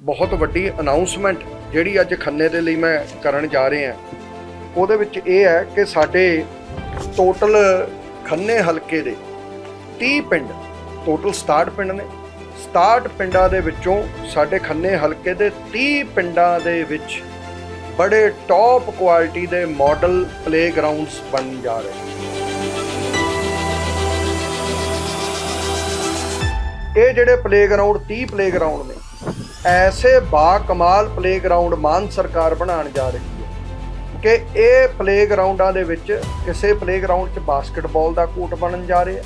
ਬਹੁਤ ਵੱਡੀ ਅਨਾਉਂਸਮੈਂਟ ਜਿਹੜੀ ਅੱਜ ਖੰਨੇ ਦੇ ਲਈ ਮੈਂ ਕਰਨ ਜਾ ਰਿਹਾ ਉਹਦੇ ਵਿੱਚ ਇਹ ਹੈ ਕਿ ਸਾਡੇ ਟੋਟਲ ਖੰਨੇ ਹਲਕੇ ਦੇ 30 ਪਿੰਡ ਟੋਟਲ 67 ਪਿੰਡ ਨੇ। 67 ਪਿੰਡਾਂ ਦੇ ਵਿੱਚੋਂ ਸਾਡੇ ਖੰਨੇ ਹਲਕੇ ਦੇ 30 ਪਿੰਡਾਂ ਦੇ ਵਿੱਚ ਬੜੇ ਟੌਪ ਕੁਆਲਿਟੀ ਦੇ ਮਾਡਲ ਪਲੇਗਰਾਉਂਡਸ ਬਣ ਜਾ ਰਹੇ ਇਹ ਜਿਹੜੇ ਪਲੇਗਰਾਉਂਡ 30 ਪਲੇਗਰਾਉਂਡ ਨੇ ਐਸੇ ਬਾ ਕਮਾਲ ਪਲੇਗਰਾਉਂਡ ਮਾਨ ਸਰਕਾਰ ਬਣਾਉਣ ਜਾ ਰਹੀ ਹੈ ਕਿ ਇਹ ਪਲੇਗਰਾਉਂਡਾਂ ਦੇ ਵਿੱਚ ਕਿਸੇ ਪਲੇਗਰਾਉਂਡ 'ਚ ਬਾਸਕਟਬਾਲ ਦਾ ਕੋਰਟ ਬਣਨ ਜਾ ਰਿਹਾ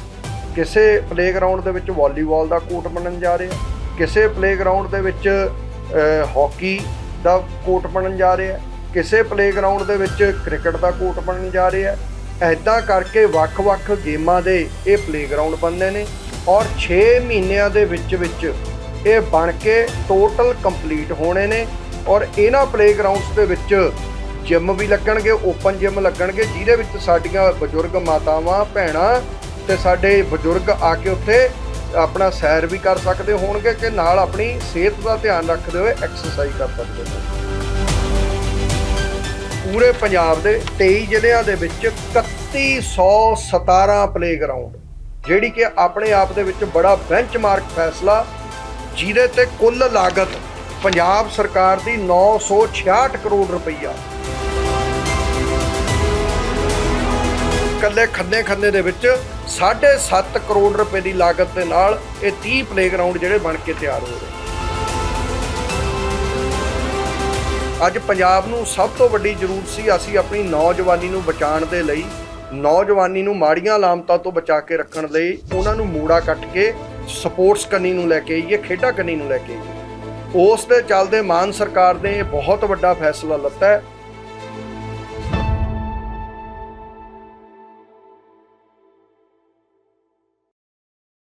ਕਿਸੇ ਪਲੇਗਰਾਉਂਡ ਦੇ ਵਿੱਚ ਵਾਲੀਬਾਲ ਦਾ ਕੋਰਟ ਬਣਨ ਜਾ ਰਿਹਾ ਕਿਸੇ ਪਲੇਗਰਾਉਂਡ ਦੇ ਵਿੱਚ ਅਹ, ਹਾਕੀ ਦਾ ਕੋਰਟ ਬਣਨ ਜਾ ਰਿਹਾ ਕਿਸੇ ਪਲੇਗਰਾਉਂਡ ਦੇ ਵਿੱਚ ਕ੍ਰਿਕਟ ਦਾ ਕੋਰਟ ਬਣਨ ਜਾ ਰਿਹਾ। ਐਦਾਂ ਕਰਕੇ ਵੱਖ-ਵੱਖ ਗੇਮਾਂ ਦੇ ਇਹ ਪਲੇਗਰਾਉਂਡ ਬਣਦੇ ਨੇ ਔਰ 6 ਮਹੀਨਿਆਂ ਦੇ ਵਿੱਚ ਵਿੱਚ ਇਹ ਬਣ ਕੇ ਟੋਟਲ ਕੰਪਲੀਟ ਹੋਣੇ ਨੇ ਔਰ ਇਹਨਾਂ ਪਲੇਗਰਾਉਂਡਸ ਦੇ ਵਿੱਚ ਜਿਮ ਵੀ ਲੱਗਣਗੇ ਓਪਨ ਜਿਮ ਲੱਗਣਗੇ, ਜਿਹਦੇ ਵਿੱਚ ਸਾਡੀਆਂ ਬਜ਼ੁਰਗ ਮਾਤਾਵਾਂ, ਭੈਣਾਂ ਤੇ ਸਾਡੇ ਬਜ਼ੁਰਗ ਆ ਕੇ ਉੱਥੇ ਆਪਣਾ ਸੈਰ ਵੀ ਕਰ ਸਕਦੇ ਹੋਣਗੇ ਕਿ ਨਾਲ ਆਪਣੀ ਸਿਹਤ ਦਾ ਧਿਆਨ ਰੱਖਦੇ ਹੋਏ ਐਕਸਰਸਾਈਜ਼ ਕਰ ਸਕਦੇ ਨੇ। ਪੂਰੇ ਪੰਜਾਬ ਦੇ 23 ਜ਼ਿਲ੍ਹਿਆਂ ਦੇ ਵਿੱਚ 3117 ਪਲੇਗਰਾਉਂਡ ਜਿਹੜੀ ਕਿ ਆਪਣੇ ਆਪ ਦੇ ਵਿੱਚ ਬੜਾ ਬੈਂਚਮਾਰਕ ਫੈਸਲਾ ਜਿਹਦੇ ਤੇ ਕੁੱਲ ਲਾਗਤ ਪੰਜਾਬ ਸਰਕਾਰ ਦੀ 966 ਕਰੋੜ ਰੁਪਈਆ। ਕੱਲੇ ਖੰਨੇ ਖੰਨੇ ਦੇ ਵਿੱਚ 7.5 ਕਰੋੜ ਰੁਪਏ ਦੀ ਲਾਗਤ ਦੇ ਨਾਲ ਇਹ 30 ਪਲੇਗਰਾਉਂਡ ਜਿਹੜੇ ਬਣ ਕੇ ਤਿਆਰ ਹੋ ਰਹੇ ਅੱਜ ਪੰਜਾਬ ਨੂੰ ਸਭ ਤੋਂ ਵੱਡੀ ਜ਼ਰੂਰਤ ਸੀ ਅਸੀਂ ਆਪਣੀ ਨੌਜਵਾਨੀ ਨੂੰ ਬਚਾਉਣ ਦੇ ਲਈ, ਨੌਜਵਾਨੀ ਨੂੰ ਮਾੜੀਆਂ ਲਾਮਤਾਂ ਤੋਂ ਬਚਾ ਕੇ ਰੱਖਣ ਲਈ ਉਹਨਾਂ ਨੂੰ ਮੂੜਾ ਕੱਟ ਕੇ ਸਪੋਰਟਸ ਕੰਨੀ ਨੂੰ ਲੈ ਕੇ ਆਈਏ, ਖੇਡਾਂ ਕੰਨੀ ਨੂੰ ਲੈ ਕੇ ਆਈਏ। ਉਸ ਦੇ ਚੱਲਦੇ ਮਾਨ ਸਰਕਾਰ ਨੇ ਇਹ ਬਹੁਤ ਵੱਡਾ ਫੈਸਲਾ ਲੱਤਾ ਹੈ।